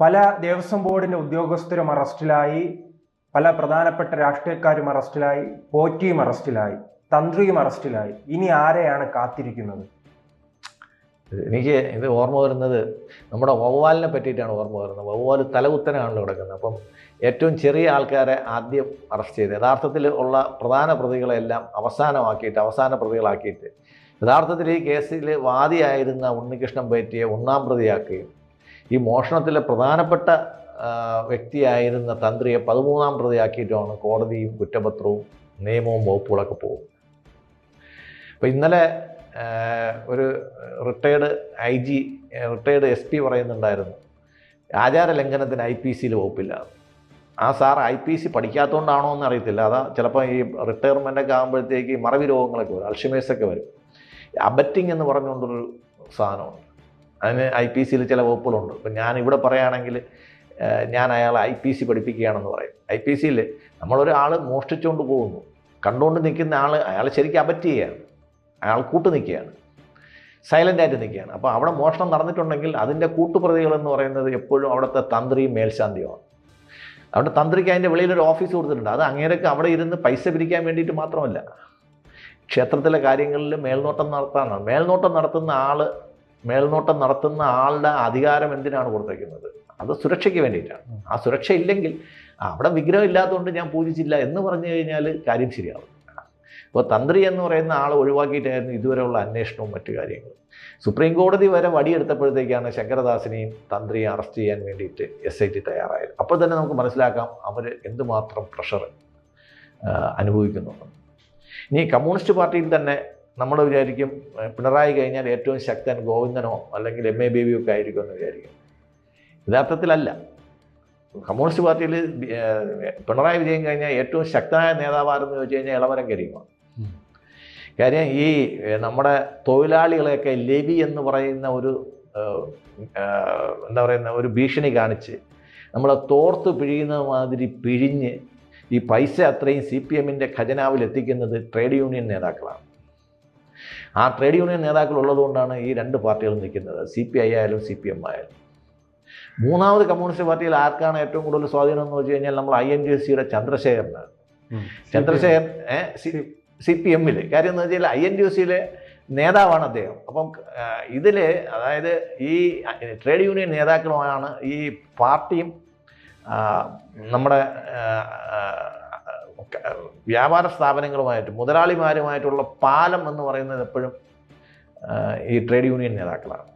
പല ദേവസ്വം ബോർഡിന്റെ ഉദ്യോഗസ്ഥരും അറസ്റ്റിലായി പല പ്രധാനപ്പെട്ട രാഷ്ട്രീയക്കാരും അറസ്റ്റിലായി പോറ്റിയും അറസ്റ്റിലായി തന്ത്രിയും അറസ്റ്റിലായി. ഇനി ആരെയാണ് കാത്തിരിക്കുന്നത്? എനിക്ക് ഇത് ഓർമ്മ വരുന്നത് നമ്മുടെ വവ്വാലിനെ പറ്റിയിട്ടാണ് ഓർമ്മ വരുന്നത്. വവ്വാൽ തലകുത്തനാണല്ലോ കിടക്കുന്നത്. അപ്പം ഏറ്റവും ചെറിയ ആൾക്കാരെ ആദ്യം അറസ്റ്റ് ചെയ്ത് യഥാർത്ഥത്തിൽ ഉള്ള പ്രധാന പ്രതികളെല്ലാം അവസാനമാക്കിയിട്ട് അവസാന പ്രതികളാക്കിയിട്ട് യഥാർത്ഥത്തിൽ ഈ കേസിൽ വാദിയായിരുന്ന ഉണ്ണികൃഷ്ണൻ പറ്റിയെ ഒന്നാം പ്രതിയാക്കുകയും ഈ മോഷണത്തിലെ പ്രധാനപ്പെട്ട വ്യക്തിയായിരുന്ന തന്ത്രിയെ പതിമൂന്നാം പ്രതിയാക്കിയിട്ടാണ് കോടതിയും കുറ്റപത്രവും നിയമവും വകുപ്പുകളൊക്കെ പോകും അപ്പോൾ ഇന്നലെ ഒരു retired I G retired S P പറയുന്നുണ്ടായിരുന്നു ആചാര ലംഘനത്തിന് ഐ പി സിയിൽ വകുപ്പില്ല ആ സാർ ഐ പി സി പഠിക്കാത്തതുകൊണ്ടാണോ എന്ന് അറിയത്തില്ല. അതാ ചിലപ്പോൾ ഈ റിട്ടയർമെന്റ് ഒക്കെ ആകുമ്പോഴത്തേക്ക് മറവി രോഗങ്ങളൊക്കെ വരും അൾഷിമേഴ്സൊക്കെ വരും. അബറ്റിംഗ് എന്ന് പറഞ്ഞുകൊണ്ടൊരു സാധനമുണ്ട്. അതിന് ഐ പി സിയിൽ ചില വകുപ്പുകളുണ്ട്. ഇപ്പം ഞാൻ ഇവിടെ പറയുകയാണെങ്കിൽ ഞാൻ അയാളെ ഐ പി സി പഠിപ്പിക്കുകയാണെന്ന് പറയും. ഐ പി സിയിൽ നമ്മളൊരാൾ മോഷ്ടിച്ചുകൊണ്ട് പോകുന്നു. കണ്ടുകൊണ്ട് നിൽക്കുന്ന ആൾ അയാൾ ശരിക്കും അപറ്റ് ചെയ്യുകയാണ്. അയാൾ കൂട്ട് നിൽക്കുകയാണ്. സൈലന്റായിട്ട് നിൽക്കുകയാണ്. അപ്പോൾ അവിടെ മോഷണം നടന്നിട്ടുണ്ടെങ്കിൽ അതിന്റെ കൂട്ടുപ്രതികളെന്ന് പറയുന്നത് എപ്പോഴും അവിടുത്തെ തന്ത്രിയും മേൽശാന്തിയുമാണ്. അവിടെ തന്ത്രിക്ക് അതിന്റെ വെളിയിലൊരു ഓഫീസ് കൊടുത്തിട്ടുണ്ട്. അത് അങ്ങേരൊക്കെ അവിടെ ഇരുന്ന് പൈസ പിരിക്കാൻ വേണ്ടിയിട്ട് മാത്രമല്ല. ക്ഷേത്രത്തിലെ കാര്യങ്ങളിൽ മേൽനോട്ടം നടത്താനാണ്. മേൽനോട്ടം നടത്തുന്ന ആൾ മേൽനോട്ടം നടത്തുന്ന ആളുടെ അധികാരം എന്തിനാണ് കൊടുത്തേക്കുന്നത്? അത് സുരക്ഷയ്ക്ക് വേണ്ടിയിട്ടാണ്. ആ സുരക്ഷ ഇല്ലെങ്കിൽ അവിടെ വിഗ്രഹം ഇല്ലാത്തതുകൊണ്ട് ഞാൻ പൂജിച്ചില്ല എന്ന് പറഞ്ഞു കഴിഞ്ഞാൽ കാര്യം ശരിയാവും. ഇപ്പോൾ തന്ത്രി എന്ന് പറയുന്ന ആൾ ഒഴിവാക്കിയിട്ടായിരുന്നു ഇതുവരെയുള്ള അന്വേഷണവും മറ്റു കാര്യങ്ങളും. സുപ്രീം കോടതി വരെ വടിയെടുത്തപ്പോഴത്തേക്കാണ് ശങ്കരദാസിനെയും തന്ത്രിയെ അറസ്റ്റ് ചെയ്യാൻ വേണ്ടിയിട്ട് എസ് ഐ ടി തയ്യാറായത്. അപ്പോൾ തന്നെ നമുക്ക് മനസ്സിലാക്കാം അവർ എന്തുമാത്രം പ്രഷർ അനുഭവിക്കുന്നുണ്ട് ഇനി കമ്മ്യൂണിസ്റ്റ് പാർട്ടിയിൽ തന്നെ നമ്മൾ വിചാരിക്കും പിണറായി കഴിഞ്ഞാൽ ഏറ്റവും ശക്തൻ ഗോവിന്ദനോ അല്ലെങ്കിൽ എം എ ബേബിയോ ഒക്കെ ആയിരിക്കും എന്ന് വിചാരിക്കും. യഥാർത്ഥത്തിലല്ല. കമ്മ്യൂണിസ്റ്റ് പാർട്ടിയിൽ പിണറായി വിജയൻ കഴിഞ്ഞാൽ ഏറ്റവും ശക്തനായ നേതാവാരെന്ന് ചോദിച്ചു കഴിഞ്ഞാൽ ഇളവരം കരീമാണ്. ഉം. കാര്യം ഈ നമ്മുടെ തൊഴിലാളികളെയൊക്കെ ലെവി എന്ന് പറയുന്ന ഒരു എന്താ പറയുന്ന ഒരു ഭീഷണി കാണിച്ച് നമ്മളെ തോർത്ത് പിഴിയുന്ന മാതിരി പിഴിഞ്ഞ് ഈ പൈസ അത്രയും സി പി എമ്മിന്റെ ഖജനാവിൽ എത്തിക്കുന്നത് ട്രേഡ് യൂണിയൻ നേതാക്കളാണ്. ആ ട്രേഡ് യൂണിയൻ നേതാക്കൾ ഉള്ളതുകൊണ്ടാണ് ഈ രണ്ട് പാർട്ടികളും നിൽക്കുന്നത്. സി പി ഐ ആയാലും സി പി എം ആയാലും. മൂന്നാമത് കമ്മ്യൂണിസ്റ്റ് പാർട്ടിയിൽ ആർക്കാണ് ഏറ്റവും കൂടുതൽ സ്വാധീനം എന്ന് വെച്ച് കഴിഞ്ഞാൽ നമ്മൾ ഐ എൻ ജി സിയുടെ ചന്ദ്രശേഖരനാണ്. ചന്ദ്രശേഖരൻ സി പി എമ്മിൽ കാര്യം എന്ന് വെച്ചാൽ ഐ എൻ ഡി സിയിലെ നേതാവാണ് അദ്ദേഹം. അപ്പം ഇതിൽ അതായത് ഈ ട്രേഡ് യൂണിയൻ നേതാക്കളുമാണ് ഈ പാർട്ടിയും നമ്മുടെ വ്യാപാര സ്ഥാപനങ്ങളുമായിട്ട് മുതലാളിമാരുമായിട്ടുള്ള പാലം എന്ന് പറയുന്നത് എപ്പോഴും ഈ ട്രേഡ് യൂണിയൻ നേതാക്കളാണ്.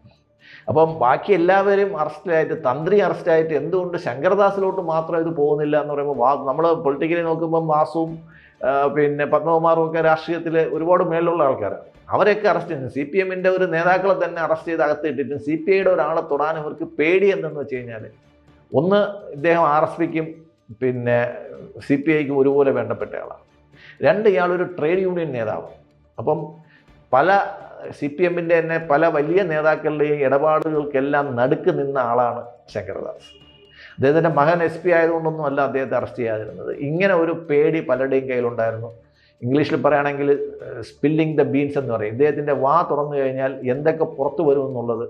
അപ്പം ബാക്കി എല്ലാവരും അറസ്റ്റിലായിട്ട് തന്ത്രി അറസ്റ്റായിട്ട് എന്തുകൊണ്ട് ശങ്കർദാസിലോട്ട് മാത്രം ഇത് പോകുന്നില്ല എന്ന് പറയുമ്പോൾ നമ്മൾ പൊളിറ്റിക്കലി നോക്കുമ്പം വാസുവും പിന്നെ പത്മകുമാറും ഒക്കെ രാഷ്ട്രീയത്തിൽ ഒരുപാട് മേലുള്ള ആൾക്കാരാണ്. അവരെയൊക്കെ അറസ്റ്റ് ചെയ്യുന്നു. സി പി എമ്മിന്റെ ഒരു നേതാക്കളെ തന്നെ അറസ്റ്റ് ചെയ്ത് അകത്തിട്ടിട്ടും സി പി ഐയുടെ ഒരാളെ തൊടാൻ ഇവർക്ക് പേടി എന്തെന്ന് വെച്ച് കഴിഞ്ഞാൽ ഒന്ന് ഇദ്ദേഹം ആർ എസ് പിക്കും പിന്നെ സി പി ഐക്കും ഒരുപോലെ വേണ്ടപ്പെട്ട ആളാണ് രണ്ട് ഇയാളൊരു ട്രേഡ് യൂണിയൻ നേതാവ്. അപ്പം പല സി പി എമ്മിന്റെ തന്നെ പല വലിയ നേതാക്കളുടെയും ഇടപാടുകൾക്കെല്ലാം നടുക്ക് നിന്ന ആളാണ് ശങ്കരദാസ്. അദ്ദേഹത്തിന്റെ മകൻ എസ് പി ആയതുകൊണ്ടൊന്നും അല്ല അദ്ദേഹത്തെ അറസ്റ്റ് ചെയ്യാതിരുന്നത്. ഇങ്ങനെ ഒരു പേടി പലരുടെയും കയ്യിലുണ്ടായിരുന്നു. ഇംഗ്ലീഷിൽ പറയുകയാണെങ്കിൽ സ്പില്ലിംഗ് ദ ബീൻസ് എന്ന് പറയും. ഇദ്ദേഹത്തിന്റെ വാ തുറന്നു കഴിഞ്ഞാൽ എന്തൊക്കെ പുറത്തു വരുമെന്നുള്ളത്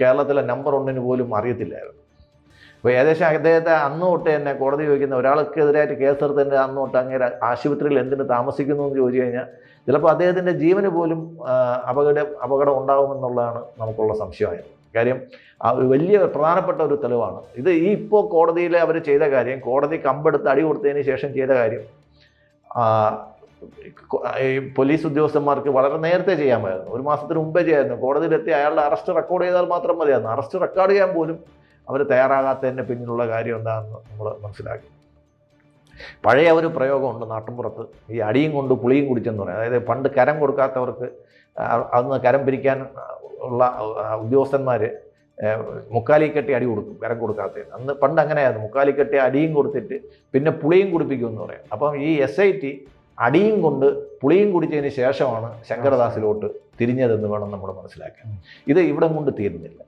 കേരളത്തിലെ നമ്പർ ഒന്നിന് പോലും അറിയത്തില്ലായിരുന്നു. അപ്പോൾ ഏകദേശം അദ്ദേഹത്തെ അന്ന് തൊട്ട് തന്നെ കോടതി ചോദിക്കുന്ന ഒരാൾക്കെതിരായിട്ട് കേസെടുത്തതിന്റെ അന്ന് തൊട്ട് അങ്ങനെ ആശുപത്രിയിൽ എന്തിനു താമസിക്കുന്നു എന്ന് ചോദിച്ചു കഴിഞ്ഞാൽ ചിലപ്പോൾ അദ്ദേഹത്തിന്റെ ജീവന് പോലും അപകട അപകടം ഉണ്ടാകുമെന്നുള്ളതാണ് നമുക്കുള്ള സംശയമായത്. കാര്യം വലിയ പ്രധാനപ്പെട്ട ഒരു തെളിവാണ്. ഇത് ഈ ഇപ്പോൾ കോടതിയിൽ അവർ ചെയ്ത കാര്യം കോടതി കമ്പെടുത്ത് അടി കൊടുത്തതിന് ശേഷം ചെയ്ത കാര്യം ഈ പോലീസ് ഉദ്യോഗസ്ഥന്മാർക്ക് വളരെ നേരത്തെ ചെയ്യാമായിരുന്നു. ഒരു മാസത്തിന് മുമ്പേ ചെയ്യാമായിരുന്നു. കോടതിയിലെത്തി അയാളുടെ അറസ്റ്റ് റെക്കോർഡ് ചെയ്താൽ മാത്രം മതിയായിരുന്നു. അറസ്റ്റ് റെക്കോർഡ് ചെയ്യാൻ പോലും അവർ തയ്യാറാകാത്തതിന്റെ പിന്നിലുള്ള കാര്യം എന്താണെന്ന് നമ്മൾ മനസ്സിലാക്കി. പഴയ ഒരു പ്രയോഗമുണ്ട് നാട്ടിൻപുറത്ത്. ഈ അടിയും കൊണ്ട് പുളിയും കുടിച്ചെന്ന് പറയും. അതായത് പണ്ട് കരം കൊടുക്കാത്തവർക്ക് അന്ന് കരം പിരിക്കാൻ ഉള്ള ഉദ്യോഗസ്ഥന്മാർ മുക്കാലി കെട്ടി അടി കൊടുക്കും കരം കൊടുക്കാത്തതിന്. അന്ന് പണ്ട് അങ്ങനെയായിരുന്നു. മുക്കാലി കെട്ടി അടിയും കൊടുത്തിട്ട് പിന്നെ പുളിയും കുടിപ്പിക്കുമെന്ന് പറയും. അപ്പം ഈ എസ് ഐ ടി അടിയും കൊണ്ട് പുളിയും കുടിച്ചതിന് ശേഷമാണ് ശങ്കരദാസിലോട്ട് തിരിഞ്ഞതെന്ന് വേണം നമ്മൾ മനസ്സിലാക്കാൻ. ഇത് ഇവിടെ കൊണ്ട് തീരുന്നില്ല.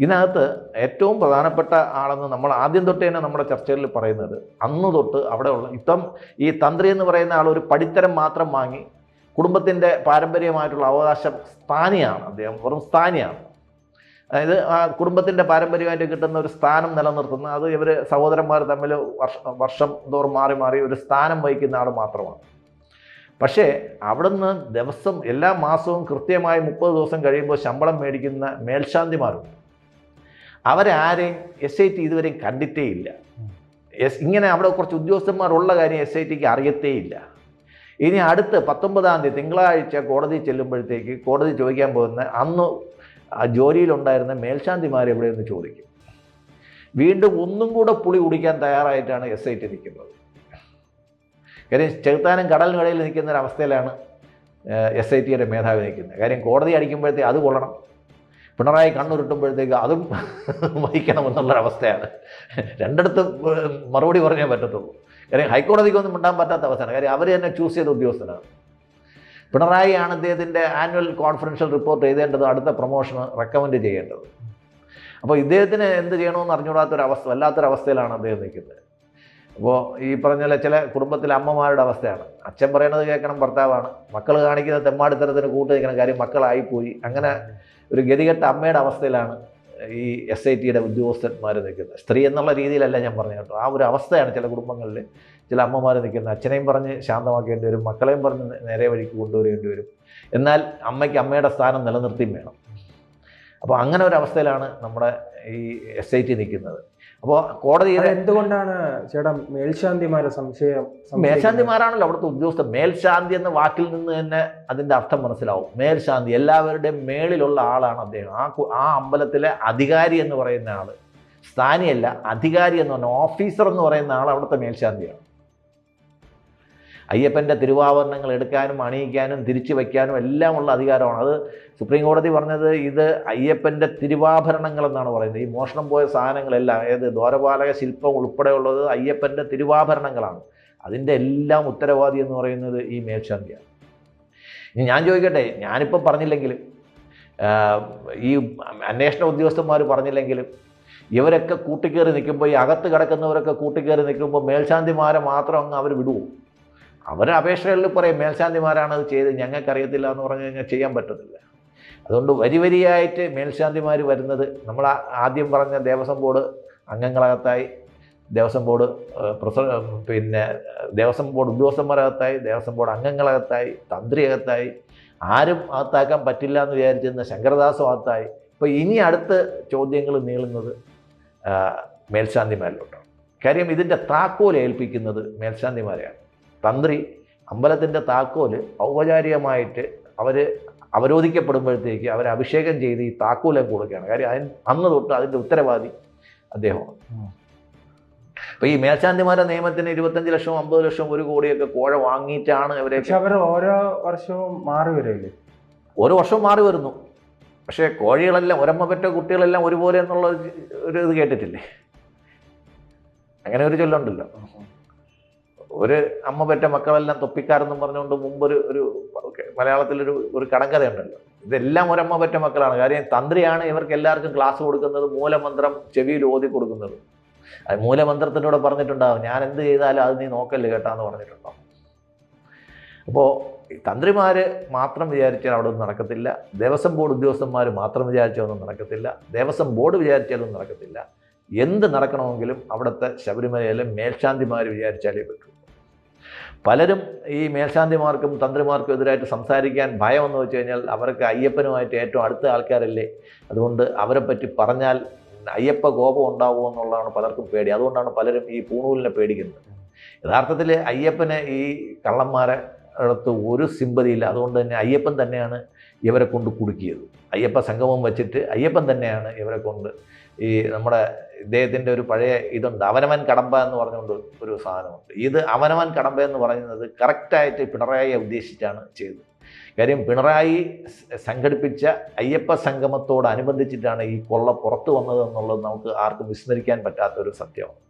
ഇതിനകത്ത് ഏറ്റവും പ്രധാനപ്പെട്ട ആളെന്ന് നമ്മൾ ആദ്യം തൊട്ട് തന്നെ നമ്മുടെ ചർച്ചകളിൽ പറയുന്നത് അന്ന് തൊട്ട് അവിടെയുള്ള ഇപ്പം ഈ തന്ത്രി എന്ന് പറയുന്ന ആൾ ഒരു പടിത്തരം മാത്രം വാങ്ങി കുടുംബത്തിന്റെ പാരമ്പര്യമായിട്ടുള്ള അവകാശം സ്ഥാനിയാണ് അദ്ദേഹം വെറും സ്ഥാനിയാണ്. അതായത് ആ കുടുംബത്തിന്റെ പാരമ്പര്യമായിട്ട് കിട്ടുന്ന ഒരു സ്ഥാനം നിലനിർത്തുന്ന അത് ഇവർ സഹോദരന്മാർ തമ്മിൽ വർഷ വർഷം തോറും മാറി മാറി ഒരു സ്ഥാനം വഹിക്കുന്ന ആൾ മാത്രമാണ്. പക്ഷേ അവിടുന്ന് ദിവസം എല്ലാ മാസവും കൃത്യമായി മുപ്പത് ദിവസം കഴിയുമ്പോൾ ശമ്പളം മേടിക്കുന്ന മേൽശാന്തിമാരുണ്ട്. അവരാരെയും എസ് ഐ ടി ഇതുവരെയും കണ്ടിട്ടേ ഇല്ല എസ് ഇങ്ങനെ അവിടെ കുറച്ച് ഉദ്യോഗസ്ഥന്മാരുള്ള കാര്യം എസ് ഐ ടിക്ക് അറിയത്തേ ഇല്ല ഇനി അടുത്ത് പത്തൊമ്പതാം തീയതി തിങ്കളാഴ്ച കോടതി ചെല്ലുമ്പോഴത്തേക്ക് കോടതി ചോദിക്കാൻ പോകുന്ന അന്ന് ജോലിയിലുണ്ടായിരുന്ന മേൽശാന്തിമാർ എവിടെയെന്ന് ചോദിക്കും. വീണ്ടും ഒന്നും കൂടെ പുളി കുടിക്കാൻ തയ്യാറായിട്ടാണ് എസ് ഐ ടി നിൽക്കുന്നത്. കാര്യം ചെറുത്താനും കടലിനടിയിൽ നിൽക്കുന്ന ഒരു അവസ്ഥയിലാണ് എസ് ഐ ടിയുടെ മേധാവി നിൽക്കുന്നത്. കാര്യം കോടതി അടിക്കുമ്പോഴത്തേക്ക് അത് കൊള്ളണം. പിണറായി കണ്ണുരുട്ടുമ്പോഴത്തേക്ക് അതും വഹിക്കണം എന്നുള്ളൊരവസ്ഥയാണ് രണ്ടിടത്തും മറുപടി പറഞ്ഞേ പറ്റത്തുള്ളൂ. കാര്യം ഹൈക്കോടതിക്കൊന്നും മിണ്ടാൻ പറ്റാത്ത അവസ്ഥയാണ്. കാര്യം അവർ തന്നെ ചൂസ് ചെയ്ത ഉദ്യോഗസ്ഥനാണ് പിണറായിയാണ് ഇദ്ദേഹത്തിന്റെ ആനുവൽ കോൺഫറൻഷ്യൽ റിപ്പോർട്ട് എഴുതേണ്ടത് അടുത്ത പ്രൊമോഷൻ റെക്കമെൻഡ് ചെയ്യേണ്ടത്. അപ്പോൾ ഇദ്ദേഹത്തിന് എന്ത് ചെയ്യണമെന്ന് അറിഞ്ഞുകൂടാത്തൊരവസ്ഥ വല്ലാത്തൊരവസ്ഥയിലാണ് അദ്ദേഹം നിൽക്കുന്നത്. അപ്പോൾ ഈ പറഞ്ഞ ചില കുടുംബത്തിലെ അമ്മമാരുടെ അവസ്ഥയാണ്. അച്ഛൻ പറയണത് കേൾക്കണം ഭർത്താവാണ്. മക്കൾ കാണിക്കുന്ന തെമ്മാടിത്തരത്തിന് കൂട്ട് നിൽക്കണം കാര്യം മക്കളായിപ്പോയി. അങ്ങനെ ഒരു ഗതികെട്ട അമ്മയുടെ അവസ്ഥയിലാണ് ഈ എസ് ഐ ടിയുടെ ഉദ്യോഗസ്ഥന്മാർ നിൽക്കുന്നത്. സ്ത്രീ എന്നുള്ള രീതിയിലല്ല ഞാൻ പറഞ്ഞു കേട്ടോ. ആ ഒരു അവസ്ഥയാണ് ചില കുടുംബങ്ങളിൽ ചില അമ്മമാർ നിൽക്കുന്നത്. അച്ഛനെയും പറഞ്ഞ് ശാന്തമാക്കേണ്ടി വരും മക്കളെയും പറഞ്ഞ് നേരെ വഴിക്ക് കൊണ്ടുവരേണ്ടി വരും. എന്നാൽ അമ്മയ്ക്ക് അമ്മയുടെ സ്ഥാനം നിലനിർത്തിയും വേണം. അപ്പോൾ അങ്ങനെ ഒരു അവസ്ഥയിലാണ് നമ്മുടെ ഈ എസ് ഐ ടി നിൽക്കുന്നത്. അപ്പോൾ കോടതി എന്തുകൊണ്ടാണ് ചേട്ടാ മേൽശാന്തിമാരെ സംശയം മേൽശാന്തിമാരാണല്ലോ അവിടുത്തെ ഉദ്യോഗസ്ഥ മേൽശാന്തി എന്ന വാക്കിൽ നിന്ന് തന്നെ അതിന്റെ അർത്ഥം മനസ്സിലാവും. മേൽശാന്തി എല്ലാവരുടെയും മേളിലുള്ള ആളാണ് അദ്ദേഹം. ആ ആ അമ്പലത്തിലെ അധികാരി എന്ന് പറയുന്ന ആൾ. സ്ഥാനിയല്ല അധികാരി എന്ന് പറഞ്ഞ ഓഫീസർ എന്ന് പറയുന്ന ആൾ അവിടുത്തെ മേൽശാന്തിയാണ്. അയ്യപ്പന്റെ തിരുവാഭരണങ്ങൾ എടുക്കാനും അണിയിക്കാനും തിരിച്ചു വയ്ക്കാനും എല്ലാമുള്ള അധികാരമാണ്. അത് സുപ്രീം കോടതി പറഞ്ഞത് ഇത് അയ്യപ്പന്റെ തിരുവാഭരണങ്ങൾ എന്നാണ് പറയുന്നത്. ഈ മോഷണം പോയ സാധനങ്ങളെല്ലാം ഏത് ദ്വാരപാലക ശില്പം ഉൾപ്പെടെയുള്ളത് അയ്യപ്പന്റെ തിരുവാഭരണങ്ങളാണ്. അതിന്റെ എല്ലാം ഉത്തരവാദി എന്ന് പറയുന്നത് ഈ മേൽശാന്തിയാണ്. ഇനി ഞാൻ ചോദിക്കട്ടെ ഞാനിപ്പോൾ പറഞ്ഞില്ലെങ്കിലും ഈ അന്വേഷണ ഉദ്യോഗസ്ഥന്മാർ പറഞ്ഞില്ലെങ്കിലും ഇവരൊക്കെ കൂട്ടിക്കയറി നിൽക്കുമ്പോൾ ഈ അകത്ത് കിടക്കുന്നവരൊക്കെ കൂട്ടിക്കയറി നിൽക്കുമ്പോൾ മേൽശാന്തിമാരെ മാത്രം അങ്ങ് അവർ വിടുവോ? അവർ അപേക്ഷകളിൽ പറയും മേൽശാന്തിമാരാണ് അത് ചെയ്ത് ഞങ്ങൾക്കറിയത്തില്ല എന്ന് പറഞ്ഞു കഴിഞ്ഞാൽ ചെയ്യാൻ പറ്റത്തില്ല. അതുകൊണ്ട് വരി വരിയായിട്ട് മേൽശാന്തിമാർ വരുന്നത് നമ്മൾ ആദ്യം പറഞ്ഞ ദേവസ്വം ബോർഡ് അംഗങ്ങളകത്തായി ദേവസ്വം ബോർഡ് പ്രസ പിന്നെ ദേവസ്വം ബോർഡ് ഉദ്യോഗസ്ഥന്മാരകത്തായി ദേവസ്വം ബോർഡ് അംഗങ്ങളകത്തായി തന്ത്രി അകത്തായി ആരും അകത്താക്കാൻ പറ്റില്ല എന്ന് വിചാരിച്ചിരുന്ന ശങ്കരദാസും അകത്തായി. ഇപ്പോൾ ഇനി അടുത്ത ചോദ്യങ്ങൾ നീളുന്നത് മേൽശാന്തിമാരിലോട്ടാണ്. കാര്യം ഇതിന്റെ താക്കോൽ ഏൽപ്പിക്കുന്നത് മേൽശാന്തിമാരെയാണ്. തന്ത്രി അമ്പലത്തിന്റെ താക്കോൽ ഔപചാരികമായിട്ട് അവർ അവരോധിക്കപ്പെടുമ്പോഴത്തേക്ക് അവർ അഭിഷേകം ചെയ്ത് ഈ താക്കോലം കൊടുക്കുകയാണ്. കാര്യം അതിന് അന്ന് തൊട്ട് അതിന്റെ ഉത്തരവാദി അദ്ദേഹമാണ്. അപ്പൊ അപ്പോൾ ഈ മേൽശാന്തിമാരുടെ നിയമത്തിന് ഇരുപത്തഞ്ച് ലക്ഷം അമ്പത് ലക്ഷം ഒരു കോടിയൊക്കെ കോഴ വാങ്ങിയിട്ടാണ് പക്ഷെ അവർ ഓരോ വർഷവും മാറി വരില്ലേ ഓരോ വർഷവും മാറി വരുന്നു. പക്ഷേ കോഴികളെല്ലാം ഒരമ്മ പെറ്റ കുട്ടികളെല്ലാം ഒരുപോലെ എന്നുള്ള ഒരു- ഒരു ഇത് കേട്ടിട്ടില്ലേ? അങ്ങനെ ഒരു ചൊല്ലുണ്ടല്ലോ. ഒരു അമ്മ പെറ്റ മക്കളെല്ലാം തൊപ്പിക്കാരെന്നും പറഞ്ഞുകൊണ്ട് മുമ്പൊരു ഒരു മലയാളത്തിലൊരു ഒരു കടങ്കഥയുണ്ടല്ലോ. ഇതെല്ലാം ഒരമ്മ പെറ്റ മക്കളാണ്. കാര്യം തന്ത്രിയാണ് ഇവർക്ക് എല്ലാവർക്കും ക്ലാസ് കൊടുക്കുന്നത് മൂലമന്ത്രം ചെവിയിൽ ഓതി കൊടുക്കുന്നത്. അത് മൂലമന്ത്രത്തിനോട് പറഞ്ഞിട്ടുണ്ടാവും ഞാൻ എന്ത് ചെയ്താലും അത് നീ നോക്കല്ലേ കേട്ടാന്ന് പറഞ്ഞിട്ടുണ്ടാവും. അപ്പോൾ തന്ത്രിമാർ മാത്രം വിചാരിച്ചാൽ അവിടെ ഒന്നും നടക്കത്തില്ല. ദേവസ്വം ബോർഡ് ഉദ്യോഗസ്ഥന്മാർ മാത്രം വിചാരിച്ചാൽ ഒന്നും നടക്കത്തില്ല. ദേവസ്വം ബോർഡ് വിചാരിച്ചാലൊന്നും നടക്കത്തില്ല. എന്ത് നടക്കണമെങ്കിലും അവിടുത്തെ ശബരിമലയിലെ മേൽശാന്തിമാർ വിചാരിച്ചാലേ പറ്റൂ. പലരും ഈ മേൽശാന്തിമാർക്കും തന്ത്രിമാർക്കും എതിരായിട്ട് സംസാരിക്കാൻ ഭയം എന്ന് വെച്ച് കഴിഞ്ഞാൽ അവർക്ക് അയ്യപ്പനുമായിട്ട് ഏറ്റവും അടുത്ത ആൾക്കാരല്ലേ? അതുകൊണ്ട് അവരെ പറ്റി പറഞ്ഞാൽ അയ്യപ്പ കോപം ഉണ്ടാവുമോ എന്നുള്ളതാണ് പലർക്കും പേടി. അതുകൊണ്ടാണ് പലരും ഈ പൂണൂലിനെ പേടിക്കുന്നത്. യഥാർത്ഥത്തിൽ അയ്യപ്പന് ഈ കള്ളന്മാരെ അടുത്ത് ഒരു സിമ്പതിയില്ല. അതുകൊണ്ട് തന്നെ അയ്യപ്പൻ തന്നെയാണ് ഇവരെ കൊണ്ട് കുടുക്കിയത്. അയ്യപ്പ സംഗമം വെച്ചിട്ട് അയ്യപ്പൻ തന്നെയാണ് ഇവരെ കൊണ്ട് ഈ നമ്മുടെ ഇദ്ദേഹത്തിന്റെ ഒരു പഴയ ഇതുണ്ട് അവനവൻ കടമ്പ എന്ന് പറഞ്ഞുകൊണ്ട് ഒരു സാധനമുണ്ട്. ഇത് അവനവൻ കടമ്പ എന്ന് പറയുന്നത് കറക്റ്റായിട്ട് പിണറായിയെ ഉദ്ദേശിച്ചാണ് ചെയ്തത്. കാര്യം പിണറായി സംഘടിപ്പിച്ച അയ്യപ്പ സംഗമത്തോടനുബന്ധിച്ചിട്ടാണ് ഈ കൊള്ള പുറത്തു വന്നത് എന്നുള്ളത് നമുക്ക് ആർക്കും വിസ്മരിക്കാൻ പറ്റാത്തൊരു സത്യമാണ്.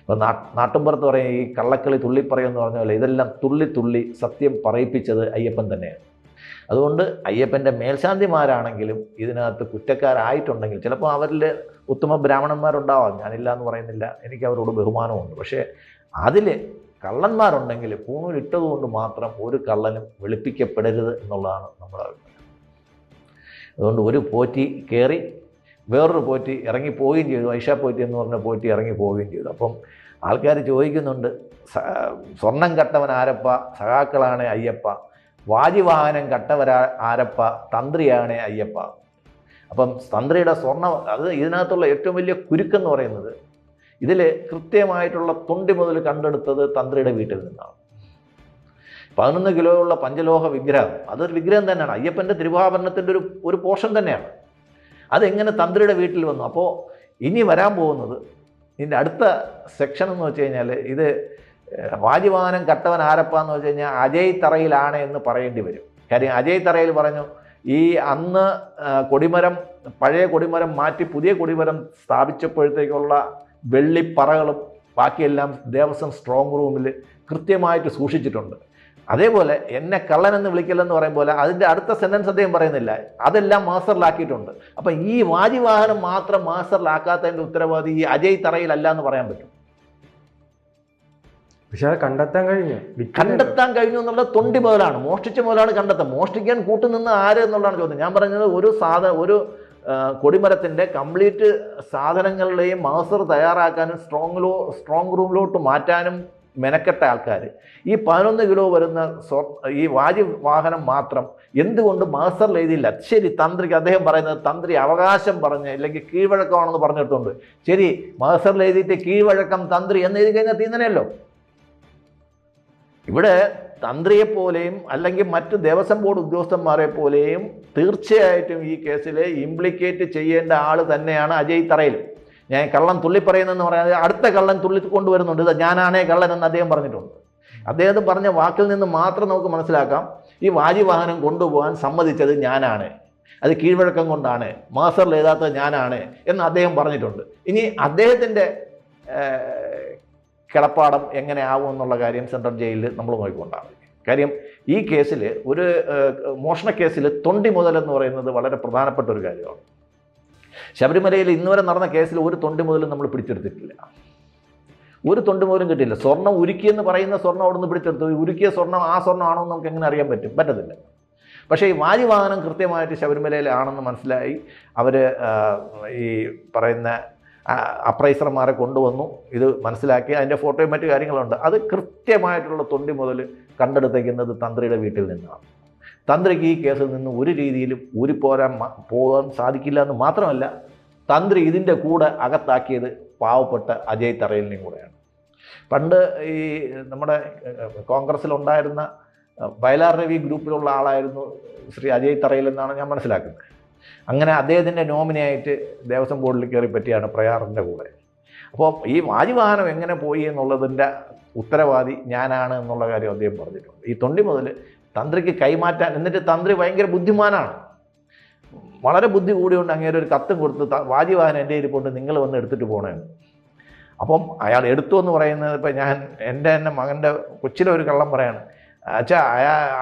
ഇപ്പം നാ നാട്ടുമ്പുറത്ത് പറയും ഈ കള്ളക്കളി തുള്ളിപ്പറയെന്ന് പറഞ്ഞ പോലെ ഇതെല്ലാം തുള്ളി തുള്ളി സത്യം പറയിപ്പിച്ചത് അയ്യപ്പൻ തന്നെയാണ്. അതുകൊണ്ട് അയ്യപ്പന്റെ മേൽശാന്തിമാരാണെങ്കിലും ഇതിനകത്ത് കുറ്റക്കാരായിട്ടുണ്ടെങ്കിൽ ചിലപ്പോൾ അവരിൽ ഉത്തമ ബ്രാഹ്മണന്മാരുണ്ടാവാം. ഞാനില്ല എന്ന് പറയുന്നില്ല. എനിക്ക് അവരോട് ബഹുമാനമുണ്ട്. പക്ഷേ അതിൽ കള്ളന്മാരുണ്ടെങ്കിൽ പൂണൂലിട്ടതുകൊണ്ട് മാത്രം ഒരു കള്ളനും വെളുപ്പിക്കപ്പെടരുത് എന്നുള്ളതാണ് നമ്മുടെ അഭിപ്രായം. അതുകൊണ്ട് ഒരു പോറ്റി കയറി വേറൊരു പോറ്റി ഇറങ്ങിപ്പോവുകയും ചെയ്തു. ഐഷ പോറ്റി എന്ന് പറഞ്ഞ പോറ്റി ഇറങ്ങി പോവുകയും ചെയ്തു. അപ്പം ആൾക്കാർ ചോദിക്കുന്നുണ്ട് സ്വർണം കട്ടവൻ ആരപ്പ? സഖാക്കളാണ് അയ്യപ്പ. വാജിവാഹനം കട്ടവരാ ആരപ്പ? തന്ത്രിയാണ് അയ്യപ്പ. അപ്പം തന്ത്രിയുടെ സ്വർണ അത് ഇതിനകത്തുള്ള ഏറ്റവും വലിയ കുരുക്കെന്ന് പറയുന്നത് ഇതിൽ കൃത്യമായിട്ടുള്ള തൊണ്ടി മുതൽ കണ്ടെടുത്തത് തന്ത്രിയുടെ വീട്ടിൽ നിന്നാണ്. പതിനൊന്ന് കിലോ ഉള്ള പഞ്ചലോഹ വിഗ്രഹം അതൊരു വിഗ്രഹം തന്നെയാണ്. അയ്യപ്പന്റെ തിരുവാഭരണത്തിന്റെ ഒരു ഒരു പോർഷൻ തന്നെയാണ്. അതെങ്ങനെ തന്ത്രിയുടെ വീട്ടിൽ വന്നു? അപ്പോൾ ഇനി വരാൻ പോകുന്നത് ഇതിന്റെ അടുത്ത സെക്ഷൻ എന്ന് വെച്ച് കഴിഞ്ഞാൽ ഇത് ഏഹ്, വാജിവാഹനം കട്ടവൻ ആരപ്പാന്ന് വെച്ച് കഴിഞ്ഞാൽ അജയ് തറയിലാണ് എന്ന് പറയേണ്ടി വരും. കാര്യം അജയ് തറയിൽ പറഞ്ഞു ഈ അന്ന് കൊടിമരം പഴയ കൊടിമരം മാറ്റി പുതിയ കൊടിമരം സ്ഥാപിച്ചപ്പോഴത്തേക്കുള്ള വെള്ളിപ്പറകളും ബാക്കിയെല്ലാം ദേവസ്വം സ്ട്രോങ് റൂമിൽ കൃത്യമായിട്ട് സൂക്ഷിച്ചിട്ടുണ്ട്. അതേപോലെ എന്നെ കള്ളനെന്ന് വിളിക്കില്ലെന്ന് വിളിക്കലെന്ന് പറയും പോലെ അതിന്റെ അടുത്ത സെന്റൻസ് അദ്ദേഹം പറയുന്നില്ല. അതെല്ലാം മാസ്റ്ററിലാക്കിയിട്ടുണ്ട്. അപ്പം ഈ വാജിവാഹനം മാത്രം മാസ്റ്ററിലാക്കാത്തതിന്റെ ഉത്തരവാദി ഈ അജയ് തറയിലല്ല എന്ന് പറയാൻ പറ്റും. പക്ഷെ അത് കണ്ടെത്താൻ കഴിഞ്ഞു. കണ്ടെത്താൻ കഴിഞ്ഞു എന്നുള്ള തൊണ്ടി മുതലാണ്. മോഷ്ടിച്ച മുതലാണ് കണ്ടെത്താൻ മോഷ്ടിക്കാൻ കൂട്ടുനിന്ന് ആര് എന്നുള്ളതാണ് ചോദ്യം. ഞാൻ പറഞ്ഞത് ഒരു സാധ ഒരു കൊടിമരത്തിന്റെ കംപ്ലീറ്റ് സാധനങ്ങളുടെയും മാസർ തയ്യാറാക്കാനും സ്ട്രോങ് ലോ സ്ട്രോങ് റൂമിലോട്ട് മാറ്റാനും മെനക്കെട്ട ആൾക്കാർ ഈ പതിനൊന്ന് കിലോ വരുന്ന സ്വ ഈ വാജി വാഹനം മാത്രം എന്തുകൊണ്ട് മാസ്റ്ററിൽ എഴുതിയില്ല ശരി തന്ത്രിക്ക് അദ്ദേഹം പറയുന്നത് തന്ത്രി അവകാശം പറഞ്ഞ് അല്ലെങ്കിൽ കീഴ്വഴക്കമാണെന്ന് പറഞ്ഞിട്ടുണ്ട്. ശരി മാസ്റ്ററിൽ എഴുതിയിട്ട് കീഴ്വഴക്കം തന്ത്രി എന്ന് എഴുതി കഴിഞ്ഞാൽ തീന്നനെയല്ലോ ഇവിടെ തന്ത്രിയെപ്പോലെയും അല്ലെങ്കിൽ മറ്റ് ദേവസ്വം ബോർഡ് ഉദ്യോഗസ്ഥന്മാരെ പോലെയും തീർച്ചയായിട്ടും ഈ കേസിൽ ഇംപ്ലിക്കേറ്റ് ചെയ്യേണ്ട ആൾ തന്നെയാണ് അജയ് തറയിൽ. ഞാൻ കള്ളൻ തുള്ളി പറയുന്നതെന്ന് പറയാതെ അടുത്ത കള്ളൻ തുള്ളി കൊണ്ടുവരുന്നുണ്ട്. ഇത് ഞാനാണേ കള്ളൻ എന്ന് അദ്ദേഹം പറഞ്ഞിട്ടുണ്ട്. അദ്ദേഹം പറഞ്ഞ വാക്കിൽ നിന്ന് മാത്രം നമുക്ക് മനസ്സിലാക്കാം. ഈ വാജിവാഹനം കൊണ്ടുപോകാൻ സമ്മതിച്ചത് ഞാനാണ്. അത് കീഴ്വഴക്കം കൊണ്ടാണ്. മാസ്റ്ററിൽ എഴുതാത്തത് ഞാനാണ് എന്ന് അദ്ദേഹം പറഞ്ഞിട്ടുണ്ട്. ഇനി അദ്ദേഹത്തിന്റെ കിടപ്പാടം എങ്ങനെ ആവും എന്നുള്ള കാര്യം സെൻട്രൽ ജയിലിൽ നമ്മൾ നോക്കിക്കൊണ്ടാണ്. കാര്യം ഈ കേസിൽ ഒരു മോഷണ കേസിൽ തൊണ്ടി മുതൽ എന്ന് പറയുന്നത് വളരെ പ്രധാനപ്പെട്ട ഒരു കാര്യമാണ്. ശബരിമലയിൽ ഇന്നുവരെ നടന്ന കേസിൽ ഒരു തൊണ്ടി മുതലും നമ്മൾ പിടിച്ചെടുത്തിട്ടില്ല. ഒരു തൊണ്ടി മുതലും കിട്ടിയില്ല. സ്വർണം ഉരുക്കിയെന്ന് പറയുന്ന സ്വർണം അവിടെ നിന്ന് പിടിച്ചെടുത്തു. ഉരുക്കിയ സ്വർണം ആ സ്വർണമാണോ എന്ന് നമുക്ക് എങ്ങനെ അറിയാൻ പറ്റും? പറ്റത്തില്ല. പക്ഷേ ഈ വാജിവാഹനം കൃത്യമായിട്ട് ശബരിമലയിലാണെന്ന് മനസ്സിലായി. അവർ ഈ പറയുന്ന അപ്രൈസർമാരെ കൊണ്ടുവന്നു. ഇത് മനസ്സിലാക്കി. അതിന്റെ ഫോട്ടോയും മറ്റു കാര്യങ്ങളുണ്ട്. അത് കൃത്യമായിട്ടുള്ള തൊണ്ടി മുതൽ കണ്ടെടുത്തേക്കുന്നത് തന്ത്രിയുടെ വീട്ടിൽ നിന്നാണ്. തന്ത്രിക്ക് ഈ കേസിൽ നിന്ന് ഒരു രീതിയിലും ഊരിപ്പോരാൻ പോരാൻ പോകാൻ സാധിക്കില്ല എന്ന് മാത്രമല്ല തന്ത്രി ഇതിന്റെ കൂടെ അകത്താക്കിയത് പാവപ്പെട്ട അജയ് തറയലിനെയും കൂടെയാണ്. പണ്ട് ഈ നമ്മുടെ കോൺഗ്രസ്സിലുണ്ടായിരുന്ന വയലാർ രവി ഗ്രൂപ്പിലുള്ള ആളായിരുന്നു ശ്രീ അജയ് തറയിൽ എന്നാണ് ഞാൻ മനസ്സിലാക്കുന്നത്. അങ്ങനെ അദ്ദേഹത്തിന്റെ നോമിനിയായിട്ട് ദേവസ്വം ബോർഡിൽ കയറി പറ്റിയാണ് പ്രയാറിന്റെ കൂടെ. അപ്പോൾ ഈ വാജിവാഹനം എങ്ങനെ പോയി എന്നുള്ളതിന്റെ ഉത്തരവാദി ഞാനാണ് എന്നുള്ള കാര്യം അദ്ദേഹം പറഞ്ഞിട്ടുണ്ട്. ഈ തൊണ്ടി മുതൽ തന്ത്രിക്ക് കൈമാറ്റാൻ എന്നിട്ട് തന്ത്രി ഭയങ്കര ബുദ്ധിമാനാണ്. വളരെ ബുദ്ധി കൂടിയുകൊണ്ട് അങ്ങേരെ ഒരു കത്തും കൊടുത്ത് വാജിവാഹനം എന്റെ കൊണ്ട് നിങ്ങൾ വന്ന് എടുത്തിട്ട് പോകണമെന്ന് അപ്പം അയാൾ എടുത്തു എന്ന് പറയുന്നത് ഇപ്പം ഞാൻ എന്റെ തന്നെ മകന്റെ കൊച്ചിലെ ഒരു കള്ളം പറയാണ്. അച്ഛാ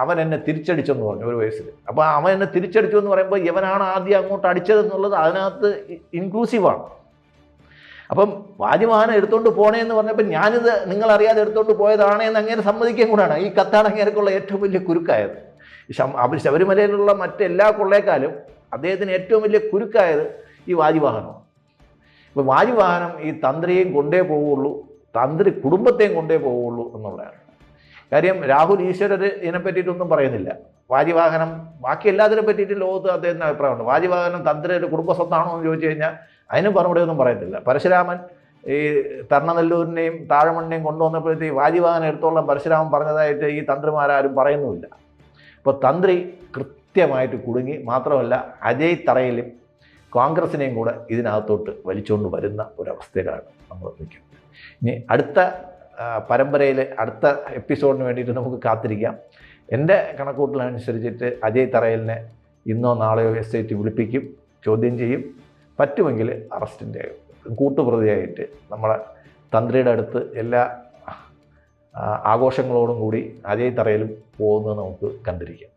അവൻ എന്നെ തിരിച്ചടിച്ചെന്ന് പറഞ്ഞു ഒരു വയസ്സിൽ. അപ്പോൾ അവൻ എന്നെ തിരിച്ചടിച്ചു എന്ന് പറയുമ്പോൾ ഇവനാണ് ആദ്യം അങ്ങോട്ട് അടിച്ചതെന്നുള്ളത് അതിനകത്ത് ഇൻക്ലൂസീവാണ് അപ്പം വാജിവാഹനം എടുത്തുകൊണ്ട് പോണേ എന്ന് പറഞ്ഞപ്പോൾ ഞാനിത് നിങ്ങളറിയാതെ എടുത്തുകൊണ്ട് പോയതാണേ എന്ന് അങ്ങനെ സമ്മതിക്കാൻ കൂടാണ്. ഈ കത്താണ് അങ്ങേക്കുള്ള ഏറ്റവും വലിയ കുരുക്കായത്. ശബരിമലയിലുള്ള മറ്റെല്ലാ കൊള്ളേക്കാലും അദ്ദേഹത്തിന് ഏറ്റവും വലിയ കുരുക്കായത് ഈ വാജിവാഹനമാണ് ഇപ്പോൾ വാജിവാഹനം ഈ തന്ത്രിയെയും കൊണ്ടേ പോവുള്ളൂ തന്ത്രി കുടുംബത്തെയും കൊണ്ടേ പോവുള്ളൂ എന്നുള്ളതാണ്. കാര്യം രാഹുൽ ഈശ്വരർ ഇതിനെ പറ്റിയിട്ടൊന്നും പറയുന്നില്ല. വാജിവാഹനം ബാക്കി എല്ലാത്തിനെ പറ്റിയിട്ട് ലോകത്ത് അദ്ദേഹത്തിന്റെ അഭിപ്രായമുണ്ട്. വാജിവാഹനം കുടുംബ സ്വത്താണോ എന്ന് ചോദിച്ചു കഴിഞ്ഞാൽ അതിന് പറമ്പടിയൊന്നും പറയത്തില്ല. പരശുരാമൻ ഈ തർണനെല്ലൂരിനെയും താഴമണ്ണിനെയും കൊണ്ടുവന്നപ്പോഴത്തേക്ക് വാജിവാഹനം എടുത്തോളം പരശുരാമൻ പറഞ്ഞതായിട്ട് ഈ തന്ത്രിമാരാരും പറയുന്നുമില്ല. അപ്പോൾ തന്ത്രി കൃത്യമായിട്ട് കുടുങ്ങി മാത്രമല്ല അജയ് തറയിലും കോൺഗ്രസിനെയും കൂടെ ഇതിനകത്തോട്ട് വലിച്ചുകൊണ്ട് വരുന്ന ഒരവസ്ഥയിലാണ് നമ്മൾ നിൽക്കുന്നത്. ഇനി അടുത്ത പരമ്പരയിൽ അടുത്ത എപ്പിസോഡിന് വേണ്ടിയിട്ട് നമുക്ക് കാത്തിരിക്കാം. എന്റെ കണക്കൂട്ടലനുസരിച്ചിട്ട് അജയ് തറയലിനെ ഇന്നോ നാളെയോ എസ് വിളിപ്പിക്കും ചോദ്യം ചെയ്യും. പറ്റുമെങ്കിൽ അറസ്റ്റിന്റെ കൂട്ടുപ്രതിയായിട്ട് നമ്മളെ തന്ത്രിയുടെ അടുത്ത് എല്ലാ ആഘോഷങ്ങളോടും കൂടി അജയ് തറയിലും പോകുന്നത് നമുക്ക് കണ്ടിരിക്കാം.